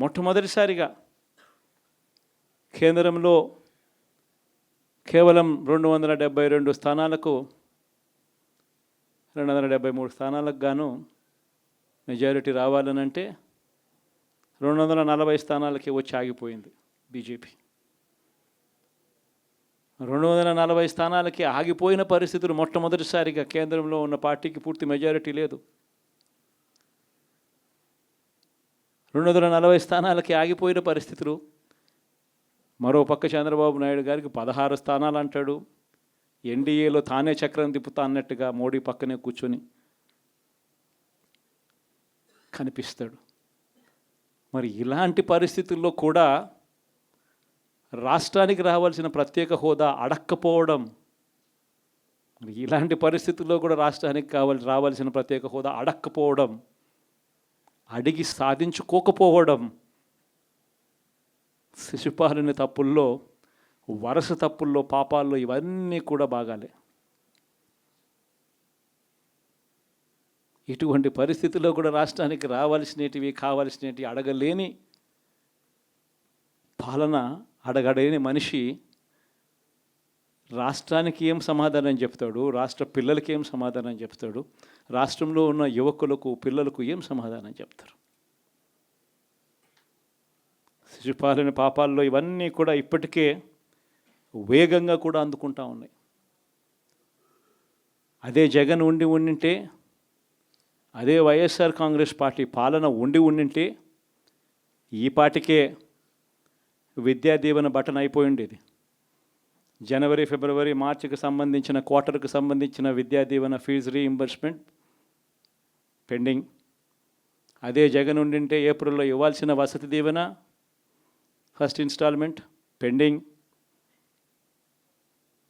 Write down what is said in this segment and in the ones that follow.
మొట్టమొదటిసారిగా కేంద్రంలో కేవలం రెండు వందల డెబ్బై రెండు స్థానాలకు రెండు వందల డెబ్బై మూడు స్థానాలకు గాను మెజారిటీ రావాలనంటే రెండు వందల నలభై స్థానాలకి వచ్చి ఆగిపోయింది బీజేపీ. రెండు వందల నలభై స్థానాలకి ఆగిపోయిన పరిస్థితులు మొట్టమొదటిసారిగా కేంద్రంలో ఉన్న పార్టీకి పూర్తి మెజారిటీ లేదు. రెండు వందల నలభై స్థానాలకి ఆగిపోయిన పరిస్థితులు. మరో పక్క చంద్రబాబు నాయుడు గారికి పదహారు స్థానాలు అంటాడు. ఎన్డీఏలో తానే చక్రం తిప్పుతా అన్నట్టుగా మోడీ పక్కనే కూర్చొని కనిపిస్తాడు. మరి ఇలాంటి పరిస్థితుల్లో కూడా రాష్ట్రానికి రావాల్సిన ప్రత్యేక హోదా అడక్కపోవడం మరి ఇలాంటి పరిస్థితుల్లో కూడా రాష్ట్రానికి కావాలి రావాల్సిన ప్రత్యేక హోదా అడక్కపోవడం అడిగి సాధించుకోకపోవడం శిశుపాలుని తప్పుల్లో వరుస తప్పుల్లో పాపాల్లో ఇవన్నీ కూడా బాగాలే. ఇటువంటి పరిస్థితుల్లో కూడా రాష్ట్రానికి రావాల్సినటివి కావాల్సినవి అడగలేని పాలన అడగలేని మనిషి రాష్ట్రానికి ఏం సమాధానం చెప్తాడు? రాష్ట్ర పిల్లలకి ఏం సమాధానం చెప్తాడు? రాష్ట్రంలో ఉన్న యువకులకు పిల్లలకు ఏం సమాధానం చెప్తారు? శిశుపాలన పాపాల్లో ఇవన్నీ కూడా ఇప్పటికే వేగంగా కూడా అందుకుంటా ఉన్నాయి. అదే జగన్ ఉండి ఉండింటే అదే వైఎస్ఆర్ కాంగ్రెస్ పార్టీ పాలన ఉండి ఉండింటే ఈ పాటికే విద్యా దీవెన బటన్ అయిపోయి ఉండేది జనవరి ఫిబ్రవరి మార్చికి సంబంధించిన క్వార్టర్కి సంబంధించిన Vidya Deevena fee reimbursement pending. అదే జగన్ ఉండింటే ఏప్రిల్లో ఇవ్వాల్సిన Vasathi Deevena first instalment pending.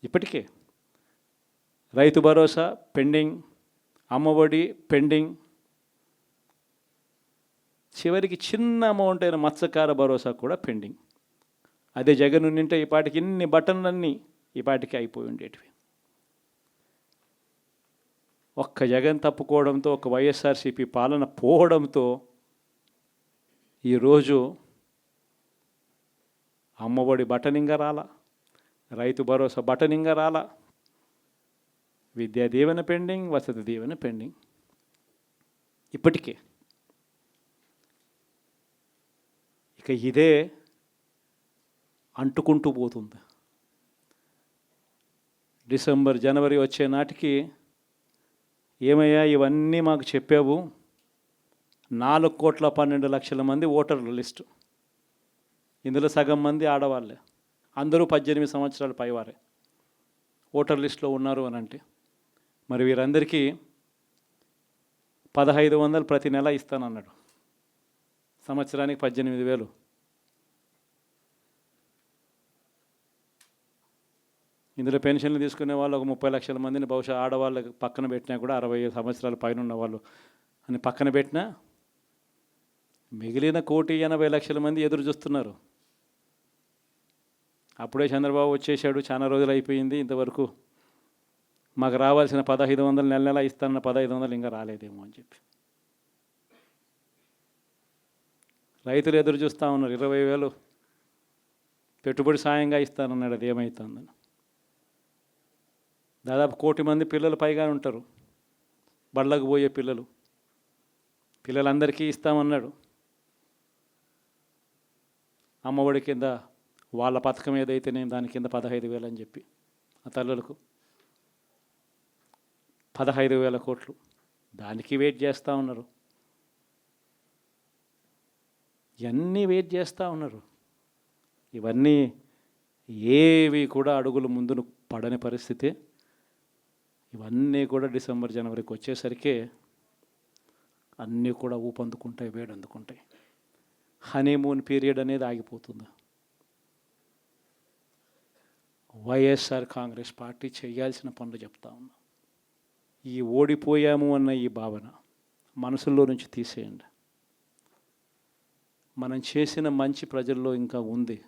ఇప్పటికే రైతు భరోసా పెండింగ్ అమ్మఒడి పెండింగ్. చివరికి చిన్న అమౌంట్ అయిన మత్స్యకార భరోసా కూడా పెండింగ్. అదే జగన్ ఉంటే ఈ పాటికి ఇన్ని బటన్లన్నీ ఈ పాటికి అయిపోయి ఉండేటివి. ఒక్క జగన్ తప్పుకోవడంతో ఒక వైఎస్ఆర్సీపీ పాలన పోవడంతో ఈరోజు అమ్మఒడి బటనింగ రాల రైతు భరోసా బటనింగా రాల విద్యా దీవెన పెండింగ్ వసతి దీవెన పెండింగ్. ఇప్పటికే ఇక ఇదే అంటుకుంటూ పోతుంది. డిసెంబర్ జనవరి వచ్చే నాటికి ఏమయ్యా ఇవన్నీ మాకు చెప్పావు. నాలుగు కోట్ల పన్నెండు లక్షల మంది ఓటర్ల లిస్టు. ఇందులో సగం మంది ఆడవాళ్ళే. అందరూ పద్దెనిమిది సంవత్సరాలు పైవారే. ఓటర్ లిస్టులో ఉన్నారు అని అంటే. మరి వీరందరికీ పదహైదు వందలు ప్రతి నెల ఇస్తానన్నాడు. సంవత్సరానికి పద్దెనిమిది వేలు. ఇందులో పెన్షన్లు తీసుకునే వాళ్ళు ఒక ముప్పై లక్షల మందిని బహుశా ఆడవాళ్ళకి పక్కన పెట్టినా కూడా అరవై సంవత్సరాల పైన ఉన్న వాళ్ళు అని పక్కన పెట్టినా మిగిలిన కోటి ఎనభై లక్షల మంది ఎదురు చూస్తున్నారు. అప్పుడే చంద్రబాబు వచ్చేసాడు చాలా రోజులు అయిపోయింది ఇంతవరకు. మాకు రావాల్సిన పదహైదు వందలు నెల నెల ఇస్తానన్న పదహైదు వందలు ఇంకా రాలేదేమో అని చెప్పి. రైతులు ఎదురు చూస్తూ ఉన్నారు ఇరవై వేలు పెట్టుబడి సాయంగా ఇస్తానన్నాడు అది ఏమవుతుందని దాదాపు కోటి మంది పిల్లలు పైగా ఉంటారు. బళ్ళకు పోయే పిల్లలు. పిల్లలందరికీ ఇస్తామన్నాడు. అమ్మఒడి కింద వాళ్ళ పథకం ఏదైతే నేను దాని కింద పదహైదు వేలు అని చెప్పి ఆ తల్లులకు పదహైదు వేల కోట్లు. దానికి వెయిట్ చేస్తూ ఉన్నారు. ఇవన్నీ వెయిట్ చేస్తూ ఉన్నారు. ఇవన్నీ ఏవి కూడా అడుగులు ముందును పడని పరిస్థితి ఇవన్నీ కూడా డిసెంబర్ జనవరికి వచ్చేసరికి అన్నీ కూడా ఊపందుకుంటాయి వేడందుకుంటాయి. హనీమూన్ పీరియడ్ అనేది ఆగిపోతుంది. వైఎస్ఆర్ కాంగ్రెస్ పార్టీ చేయాల్సిన పనులు చెప్తా ఉన్నా. ఈ ఓడిపోయాము అన్న ఈ భావన మనసులో నుంచి తీసేయండి. మనం చేసిన మంచి ప్రజల్లో ఇంకా ఉంది.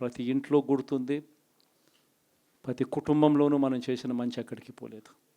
ప్రతి ఇంట్లో గుర్తుంది ప్రతి కుటుంబంలోనూ మనం చేసిన మంచి అక్కడికి పోలేదు.